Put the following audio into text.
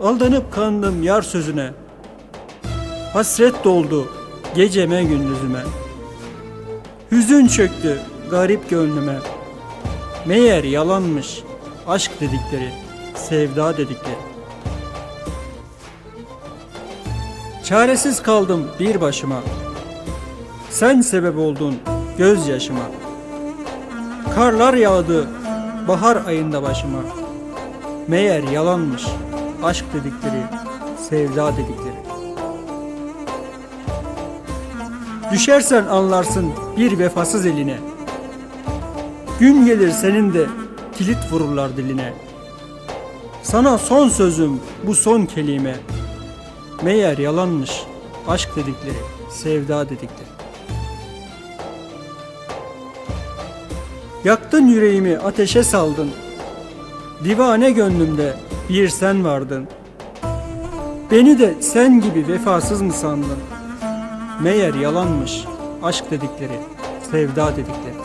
Aldanıp kandım yar sözüne. Hasret doldu geceme gündüzüme. Hüzün çöktü garip gönlüme. Meğer yalanmış aşk dedikleri, sevda dedikleri. Çaresiz kaldım bir başıma. Sen sebep oldun gözyaşıma. Karlar yağdı bahar ayında başıma. Meğer yalanmış aşk dedikleri, sevda dedikleri. Düşersen anlarsın bir vefasız eline. Gün gelir senin de kilit vururlar diline. Sana son sözüm bu son kelime. Meğer yalanmış aşk dedikleri, sevda dedikleri. Yaktın yüreğimi ateşe saldın. Divane gönlümde bir sen vardın. Beni de sen gibi vefasız mı sandın? Meğer yalanmış aşk dedikleri, sevda dedikleri.